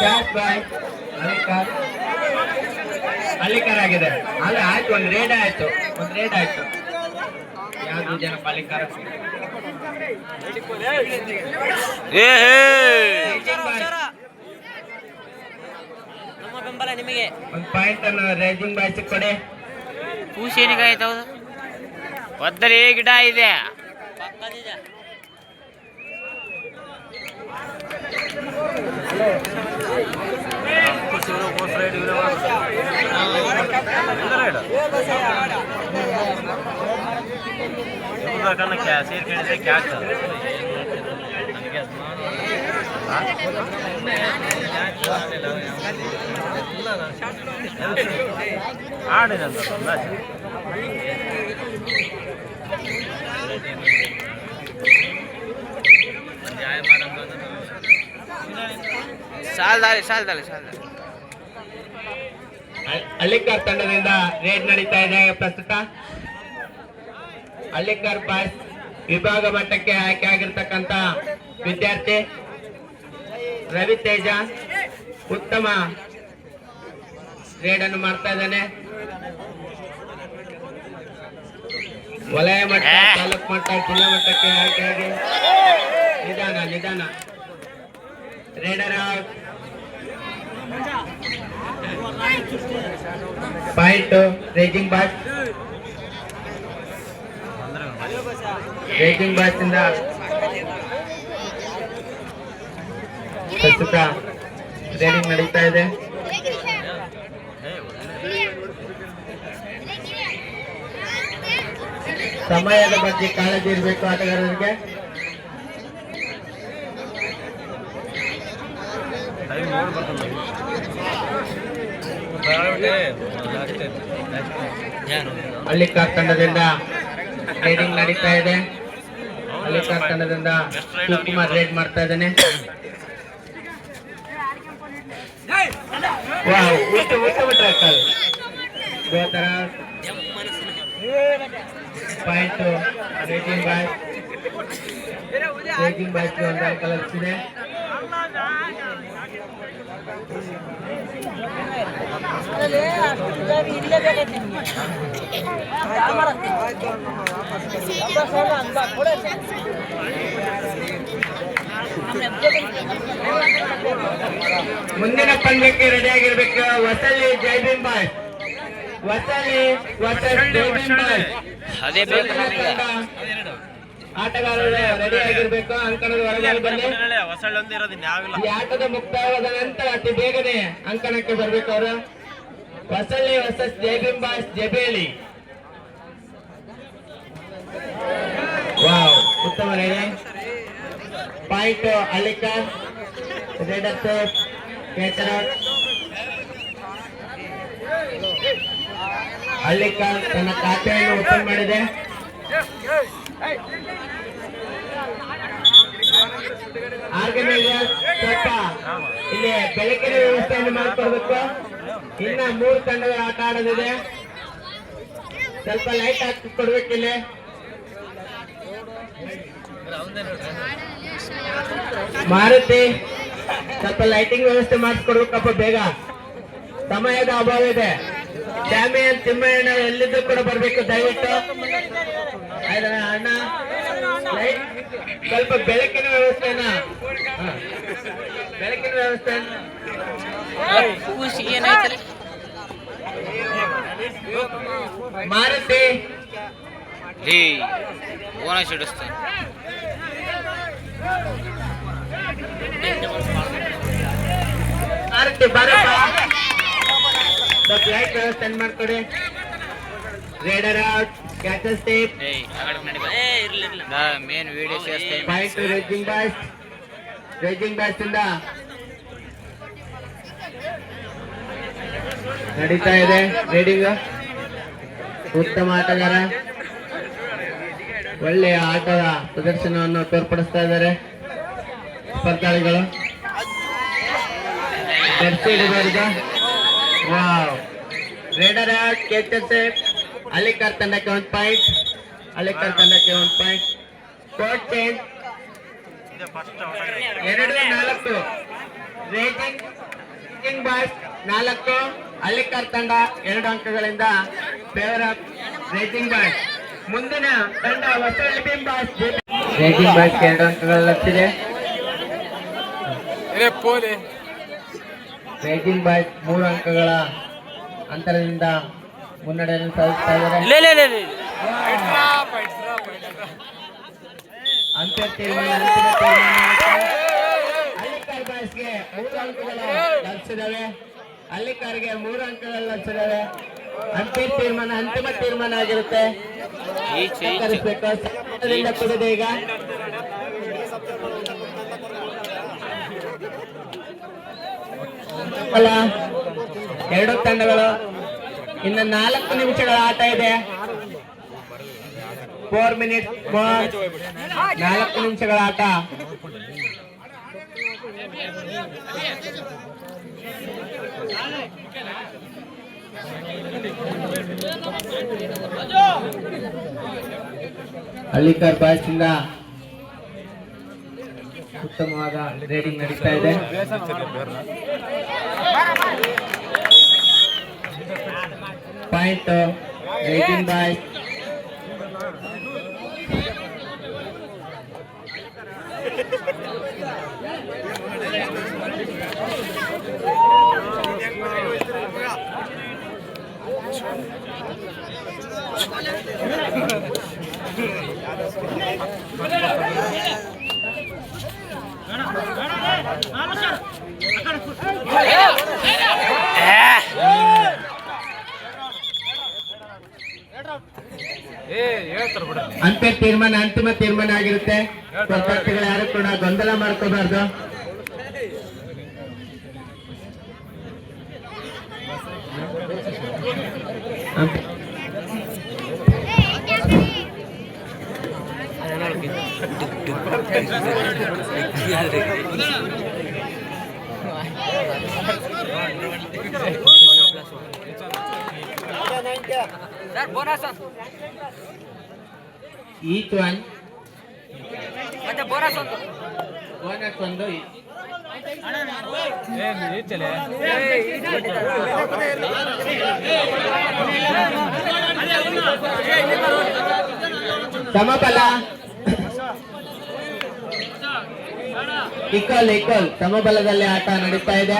Cash ಬಾಯ್ ಅಲಿಕಾರ್ ಅಲಿಕಾರ್ ಆಗಿದೆ ಅಲ್ಲಿ ಆಯ್ತು ಒಂದ್ ರೇಡ್ ಆಯ್ತು ಒಂದು ರೇಡ್ ಆಯ್ತು. ಯಾವ್ದು ಜನ ಅಲಿಕಾರ ಏ ನಮ್ಮ ಬೆಂಬಲ ನಿಮಗೆ. ಒಂದ್ ಪಾಯಿಂಟ್ ಅನ್ನು ರೇಜಿಂಗ್ ಬಾಯ್ಸ್ ಕೊಡಿ. ಹೂಸೇನಿಗಾಯ್ತು ಒದ್ದರಿ ಗಿಡ ಇದೆ ಪಕ್ಕದಿದೆ ಸೇರ್ ಕೇಳಿದ್ರೆ ಸಾಲ್ದಾರಿ ಹಳ್ಳಿಕಾರ್ ತಂಡದಿಂದ ರೇಡ್ ನಡೀತಾ ಇದೆ ಪ್ರಸ್ತುತ. ಅಲ್ಲಿಕಾರ್ ಬಾಯ್ಸ್ ವಿಭಾಗ ಮಟ್ಟಕ್ಕೆ ಆಯ್ಕೆ ಆಗಿರ್ತಕ್ಕಂತ ವಿದ್ಯಾರ್ಥಿ ರವಿ ತೇಜ ಉತ್ತಮ ರೇಡ್ ಅನ್ನು ಮಾಡ್ತಾ ಇದ್ದಾನೆ. ವಲಯ ಮಟ್ಟ ತಾಲೂಕ್ ಮಟ್ಟ ಜಿಲ್ಲಾ ಮಟ್ಟಕ್ಕೆ ಆಯ್ಕೆಯಾಗಿ ನಿಧಾನ ನಿಧಾನ. ರೇಡರ್ ಔಟ್ ಪಾಯಿಂಟ್ ರೇಜಿಂಗ್ ಬಾಟ್ ರೇಜಿಂಗ್ ಬಾಟ್ ಇಂದ ಪ್ರಸ್ತುತ ಟ್ರೈನಿಂಗ್ ನಡೀತಾ ಇದೆ. ಸಮಯದ ಬಗ್ಗೆ ಕಾಳಜಿ ಇರಬೇಕು ಆಟಗಾರರಿಗೆ. ಹಳ್ಳಿ ತಂಡದಿಂದ ಟ್ರೇಡಿಂಗ್ ನಡೀತಾ ಇದೆ. ಹಳ್ಳಿ ತಂಡದಿಂದ ಶಿವಕುಮಾರ್ ರೇಡ್ ಮಾಡ್ತಾ ಇದ್ದಾನೆ. ವಾವ್ ಉಲ್ಟ ಉಲ್ಟ ಬಿಟ್ರೆ ಕಾಲ್ ಗೋತರ ಪಾಯಿಂಟ್ ರೇಟಿಂಗ್ ಬಾಯ್ ರೇಟಿಂಗ್ ಬಾಯ್ಸ್ಗೆ ಒಂದು ಅಂಕಲ್ ಹಚ್ಚಿದೆ ಇಲ್ಲೇ ಬೇಕೈತೆ ಮುಂದಿನ ಪಂದ್ಯಕ್ಕೆ ರೆಡಿ ಆಗಿರ್ಬೇಕು ವಸಲಿ ಜೈಬಿಂಬ ಬಾಯ್ ವಸಲಿ ಬಾಯ್ ಅದೇ ಆಟಗಾರರು ರೆಡಿ ಆಗಿರ್ಬೇಕು ಅಂಕಣದ ಹೊರಗಡೆ ಬನ್ನಿ ಈ ಆಟದ ಮುಕ್ತಾಯವಾದ ನಂತರ ಅತಿ ಬೇಗನೆ ಅಂಕಣಕ್ಕೆ ಬರ್ಬೇಕು ಅವರು. ವಸಲಿ ವರ್ಸಸ್ ಜೈಬಿನ್ ಜಬೇಲಿ. ವಾವ್ ಉತ್ತಮ ರೆಡಿ ಪಾಯಿಂಟ್ ಅಲ್ಲಿಕ ರೆಡ್ ಸೇಫ್ ಕೇಚರಾಟ್ ಹಳ್ಳಿಕಾರ್ ತನ್ನ ಖಾತೆಯನ್ನು ಓಪನ್ ಮಾಡಿದೆ. ಆರ್ಗನೈಸರ್ ಇಲ್ಲಿ ಬೆಳಕಿನ ವ್ಯವಸ್ಥೆಯನ್ನು ಮಾಡಿಕೊಡ್ಬೇಕು ಇನ್ನ ಮೂರು ತಂಡಗಳು ಆಟ ಆಡೋದಿದೆ. ಸ್ವಲ್ಪ ಲೈಟ್ ಹಾಕಿ ಕೊಡ್ಬೇಕು ಇಲ್ಲಿ. ಮಾರುತಿ ಸ್ವಲ್ಪ ಲೈಟಿಂಗ್ ವ್ಯವಸ್ಥೆ ಮಾಡಿಸ್ಕೊಡ್ಬೇಕಪ್ಪ ಬೇಗ. ಸಮಯದ ಅಭಾವ ಇದೆ. ಡ್ಯಾಮಿಯನ್ ತಿಮ್ಮಣ್ಣ ಎಲ್ಲಿದ್ದು ಕೂಡ ಬರ್ಬೇಕು ದಯವಿಟ್ಟು. ಅಣ್ಣ. ಲೈಟ್ ಸ್ವಲ್ಪ ಬೆಳಕಿನ ವ್ಯವಸ್ಥೆನ. ಬೆಳಕಿನ ವ್ಯವಸ್ಥೆ. ಮಾರುತಿ. ಓಣ ಓನ ಸಿಡಿಸ್ತಾನೆ ವ್ಯವಸ್ಥೆ ಮಾಡ್ಕೊಡಿ. ರೇಡರ್ ಔಟ್ ಕ್ಯಾಚಸ್ ಟೇಪ್ ಮೇನ್ video point raging boys raging boys ಇಂದ. ನಡೀತಾ ಇದೆ ರೇಡಿಂಗ್ ಉತ್ತಮ ಆಟಗಾರ. ಒಳ್ಳೆಯ ಆಟದ ಪ್ರದರ್ಶನವನ್ನು ತೋರ್ಪಡಿಸ್ತಾ ಇದ್ದಾರೆ ಸ್ಪರ್ಧಾಳಿಗಳು. ವಾವ್ ರೇಡರ್ ತಂಡಕ್ಕೆ ಒಂದು ಪಾಯಿಂಟ್ ಅಲಿಕರ್ ತಂಡಕ್ಕೆ ಒಂದು ಪಾಯಿಂಟ್ ಕೋಟ್ ಎರಡು, ನಾಲ್ಕು. ರೇಟಿಂಗ್ ಬಾಯ್ಸ್ ನಾಲ್ಕು. ಅಲಿಕರ್ ತಂಡ ಎರಡು ಅಂಕಗಳಿಂದ ಫೇವರ್ ಆಫ್ ರೇಟಿಂಗ್ ಬಾಯ್ಸ್ ಮುಂದಿನ ತಂಡ ಬಾಯ್ಸ್ ರೇಟಿಂಗ್ ಬಾಯ್ಸ್ ಎರಡು ಅಂಕಗಳು ಲಭಿಸಿದೆ ರೇಟಿಂಗ್ ಬಾಯ್ಸ್ ಮೂರು ಅಂಕಗಳ ಅಂತರದಿಂದ ಮುನ್ನಡೆಯನ್ನು ಸಾಧಿಸ್ತಾ ಇದ್ದಾರೆ. ಅಂತ್ಯ ತೀರ್ಮಾನ ಅಂತಿಮ ಮೂರು ಅಂಕಗಳು ಲಭಿಸಿದವೆ ಹಳ್ಳಿಕಾರ್ಗೆ ಮೂರು ಅಂಕಗಳು ಲಭಿಸಿದವೆ ಅಂತಿಮ ತೀರ್ಮಾನ ಅಂತಿಮ ತೀರ್ಮಾನ ಆಗಿರುತ್ತೆ. ಕೂಡಿದೆ ಈಗ. ಎರಡು ತಂಡಗಳು. ಇನ್ನು ನಾಲ್ಕು ನಿಮಿಷಗಳ ಆಟ ಇದೆ. ಫೋರ್ ಮಿನಿಟ್ ನಾಲ್ಕು ನಿಮಿಷಗಳ ಆಟ. ಹಳ್ಳಿಕರ್ ಬಾಯ್ಸ್ ಇಂದ ಉತ್ತಮವಾದ ರೇಟಿಂಗ್ ನಡೀತಾ ಇದೆ. ಪಾಯಿಂಟ್ ರೇಟಿಂಗ್ ಬಾಯ್ಸ್ ಅಂತ್ಯ ತೀರ್ಮಾನ ಅಂತಿಮ ತೀರ್ಮಾನ ಆಗಿರುತ್ತೆ. ಸ್ಪರ್ಧಾರ್ಥಿಗಳು ಯಾರು ಕೂಡ ಗೊಂದಲ ಮಾಡ್ಕೋಬಾರ್ದು. ಅಂತ್- ಈಚ್ ಒನ್ ಮತ್ತೆ ಬೋನಸ್ ಒಂದು. ಬೋನಸ್ ಒಂದು. ಸಮಬಲ ಇಕ್ವಲ್ ಇಕ್ವಲ್. ಸಮಬಲದಲ್ಲಿ ಆಟ ನಡೀತಾ ಇದೆ.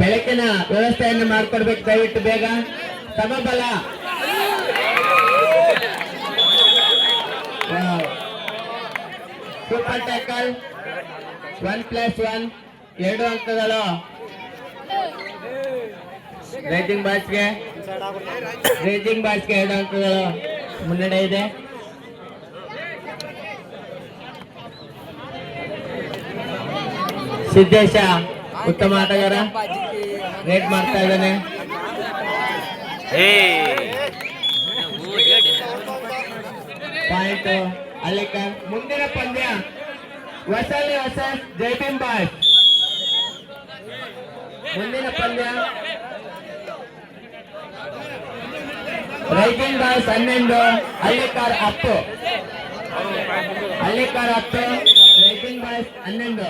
ಬೆಳಕಿನ ವ್ಯವಸ್ಥೆಯನ್ನು ಮಾಡಿಕೊಡ್ಬೇಕು. ದಯವಿಟ್ಟು ಬೇಗ. ಸಮಬಲ. Super tackle one plus one ಎರಡು ಅಂಕಗಳು. ರೇಜಿಂಗ್ ಬಾಯ್ಸ್ಗೆ ರೇಜಿಂಗ್ ಬಾಯ್ಸ್ಗೆ ಎರಡು ಅಂಕಗಳು. ಮುನ್ನಡೆ ಇದೆ. ಸಿದ್ದೇಶ, ಉತ್ತಮ ಆಟಗಾರ. ರೇಟ್ ಮಾಡ್ತಾ ಇದ್ದಾನೆ ಏ ಪಾಯಿಂಟ್ ಅಲ್ಲಿಕರ್ ಮುಂದಿನ ಪಂದ್ಯ. ವಸಲಿ ಹೊಸ ಜೈಬಿನ್ ಬಾಯ್ಸ್ ಮುಂದಿನ ಪಂದ್ಯ. ರೈಟಿಂಗ್ ಬಾಯ್ಸ್ ಹನ್ನೊಂದು ಹಳ್ಳಿಕಾರ್ ಹತ್ತು. ಹಳ್ಳಿಕಾರ್ ಹತ್ತು ರೈಟಿಂಗ್ ಬಾಯ್ಸ್ ಹನ್ನೊಂದು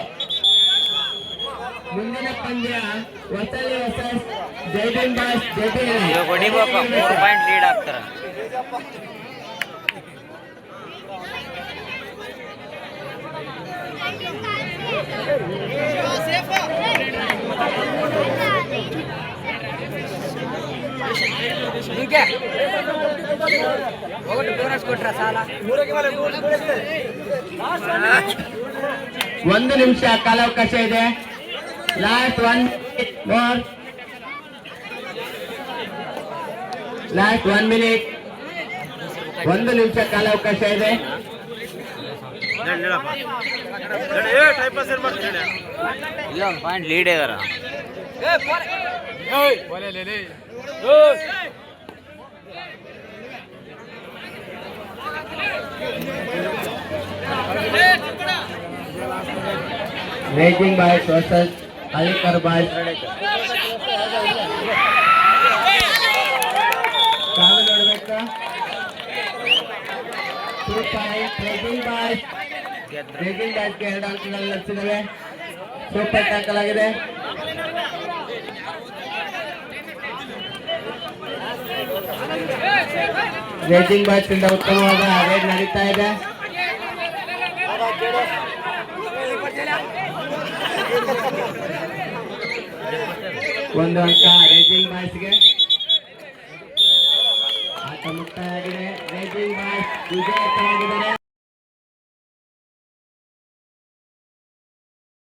ಮುಂದಿನ ಪಂದ್ಯ ವಸಲಿ ವರ್ಸಸ್ ಜೈಬಿನ್ ಬಾಸ್ ಜೈಬಿನ್ ಇವಾಗ ಹೊಡಿಬೇಕ ಮೂರು ಪಾಯಿಂಟ್ ಲೀಡ್ ಆಗ್ತಾರ. ಹೀಗೆ ಹೋಗ್ಬಿಟ್ಟು ಬೋನಸ್ ಕೊಟ್ರ ಸಾಲ. ಒಂದು ನಿಮಿಷ ಕಾಲಾವಕಾಶ ಇದೆ. Last one more last one minute ಒಂದು ನಿಮಿಷ ಕಾಲಾವಕಾಶ ಇದೆ. ಇಲ್ಲ ಒಂದು ಪಾಯಿಂಟ್ ಲೀಡ್ ಇದಾರ raging boys versus Hallikar boys two point raging boys ಗೆದ್ರು raging ಬಾಯ್ಸ್ಗೆ ಎರಡು ಅಂಕಗಳು ಲಭಿಸಿದವೆ ಸೂಪರ್ ಟ್ಯಾಕಲ್ ಆಗಿದೆ ರೇಟಿಂಗ್ ಬಾಯ್ಸ್ ಇಂದ ಉತ್ತಮವಾದ ರೇಟ್ ನಡೀತಾ ಇದೆ ಒಂದು ಅಂಕ ರೇಜಿಂಗ್ ಬಾಯ್ಸ್ಗೆ. ಆಟ ಮುಕ್ತಾಯ ಆಗಿದೆ ರೇಜಿಂಗ್ ಬಾಯ್ಸ್ ವಿಜಯವಾಗಿದ್ದಾರೆ